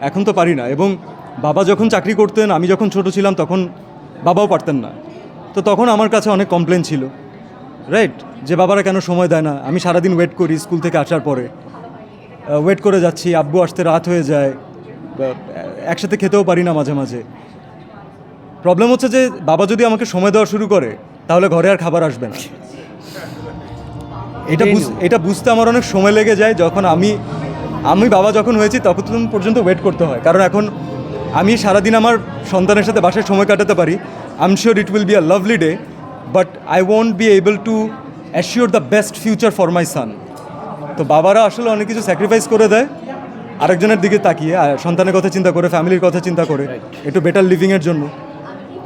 এখন তো পারি না। এবং বাবা যখন চাকরি করতেন আমি যখন ছোট ছিলাম তখন বাবাও পারতেন না। তো তখন আমার কাছে অনেক কমপ্লেন ছিল। রাইট যে বাবারা কেন সময় দেয় না? আমি সারাদিন ওয়েট করি স্কুল থেকে আসার পরে। ওয়েট করে যাচ্ছি আব্বু আসতে রাত হয়ে যায়। একসাথে খেতেও পারি না মাঝে মাঝে। প্রবলেম হচ্ছে যে বাবা যদি আমাকে সময় দেওয়া শুরু করে তাহলে ঘরে আর খাবার আসবে না। এটা বুঝ- এটা বুঝতে আমার অনেক সময় লেগে যায় যখন আমি আমি বাবা যখন হয়েছি তখন পর্যন্ত ওয়েট করতে হয়। কারণ এখন আমি সারাদিন আমার সন্তানের সাথে বাসায় সময় কাটাতে পারি। I am sure it will be a lovely day but I won't be able to assure the best future for my son তো বাবারা আসলে অনেক কিছু স্যাক্রিফাইস করে দেয়। আরেকজনের দিকে তাকিয়ে আর সন্তানের কথা চিন্তা করে ফ্যামিলির কথা চিন্তা করে, একটু বেটার লিভিংয়ের জন্য।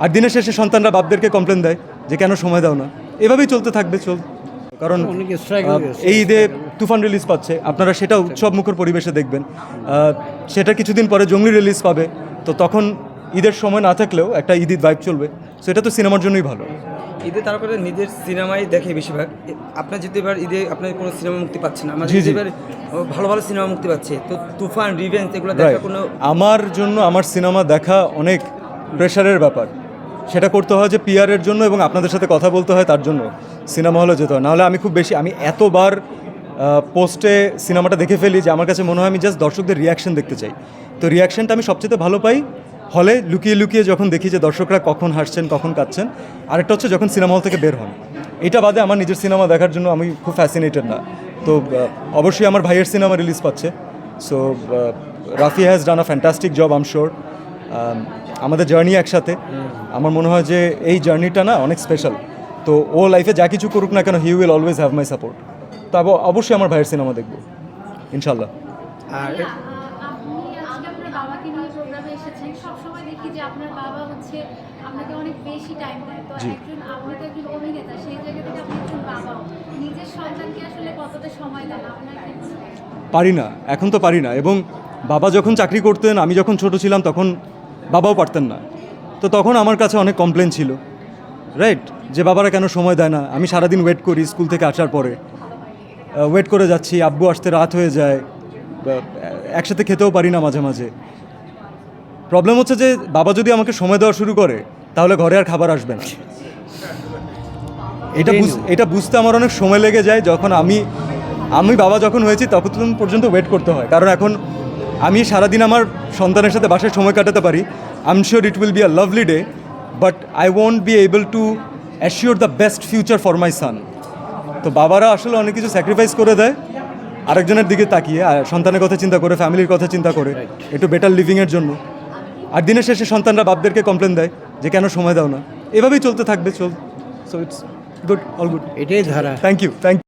আর দিনের শেষে সন্তানরা বাপদেরকে কমপ্লেন দেয় যে, কেন সময় দাও না? এভাবেই চলতে থাকবে, চল কারণ। এই ঈদে তুফান রিলিজ পাচ্ছে। আপনারা সেটা উৎসব মুখর পরিবেশে দেখবেন। সেটা কিছুদিন পরে জঙ্গলি রিলিজ পাবে। তো তখন ঈদের সময় না থাকলেও একটা ঈদ ভাইব চলবে। সেটা তো সিনেমার জন্যই ভালো। ঈদে তারপরে নিজের সিনেমাই দেখে বেশিরভাগ। আপনার যদি এবার ঈদে আপনার কোনো সিনেমা মুক্তি পাচ্ছে না আমাদের। এবার ভালো ভালো সিনেমা মুক্তি পাচ্ছে তো তুফান রিভেঞ্জ এগুলো দেখা কোনো আমার জন্য আমার সিনেমা দেখা অনেক প্রেশারের ব্যাপার। সেটা করতে হয় যে পিআরের জন্য এবং আপনাদের সাথে কথা বলতে হয় তার জন্য। সিনেমা হলে যেতে হয়। নাহলে আমি খুব বেশি, আমি এতবার পোস্টে সিনেমাটা দেখে ফেলি যে আমার কাছে মনে হয় আমি জাস্ট দর্শকদের রিয়াকশন দেখতে চাই। তো রিয়াকশনটা আমি সবচেয়ে ভালো পাই হলে লুকিয়ে লুকিয়ে যখন দেখি যে দর্শকরা কখন হাসছেন, কখন কাঁদছেন। আরেকটা হচ্ছে যখন সিনেমা হল থেকে বের হন। এটা বাদে আমার নিজের সিনেমা দেখার জন্য আমি খুব ফ্যাসিনেটেড না। তো অবশ্যই আমার ভাইয়ের সিনেমা রিলিজ পাচ্ছে। So Rafi has done a fantastic job um আমাদের জার্নি একসাথে। আমার মনে হয় যে এই জার্নিটা না অনেক স্পেশাল তো ও লাইফে যা কিছু করুক না কেন he will always have my support তো অবশ্যই আমার ভাইয়ের সিনেমা দেখব। ইনশাল্লাহ আর আ- আপনি আজকে আপনার বাবাকে নিয়ে প্রোগ্রামে এসেছেন? সবসময় দেখি যে আপনার বাবা হচ্ছে আপনাকে অনেক বেশি টাইম দেয়। তো জি। একজন আপনি তো একজন অভিনেতা সেই জায়গা থেকে আপনি একজন বাবাও নিজের সন্তানকে আসলে কতটা সময় দেন? আপনার কি হয়? পারি না এখন তো পারি না। এবং বাবা যখন চাকরি করতেন আমি যখন ছোট ছিলাম তখন বাবাও পারতেন না। তো তখন আমার কাছে অনেক কমপ্লেন ছিল। রাইট যে বাবারা কেন সময় দেয় না? আমি সারাদিন ওয়েট করি স্কুল থেকে আসার পরে। ওয়েট করে যাচ্ছি আব্বু আসতে রাত হয়ে যায়। একসাথে খেতেও পারি না মাঝে মাঝে। প্রবলেম হচ্ছে যে বাবা যদি আমাকে সময় দেওয়া শুরু করে তাহলে ঘরে আর খাবার আসবে না। এটা বুঝ- এটা বুঝতে আমার অনেক সময় লেগে যায় যখন আমি আমি বাবা যখন হয়েছি তখন পর্যন্ত ওয়েট করতে হয়। কারণ এখন আমি সারাদিন আমার সন্তানের সাথে বাসায় সময় কাটাতে পারি। I am sure it will be a lovely day but I won't be able to assure the best future for my son তো বাবারা আসলে অনেক কিছু স্যাক্রিফাইস করে দেয় আরেকজনের দিকে তাকিয়ে আর সন্তানের কথা চিন্তা করে ফ্যামিলির কথা চিন্তা করে একটু বেটার লিভিংয়ের জন্য। আর দিনের শেষে সন্তানরা বাপদেরকে কমপ্লেন দেয় যে কেন সময় দাও না? এভাবেই চলতে থাকবে চল। So it's good all good এটাই ধারা। Thank you thank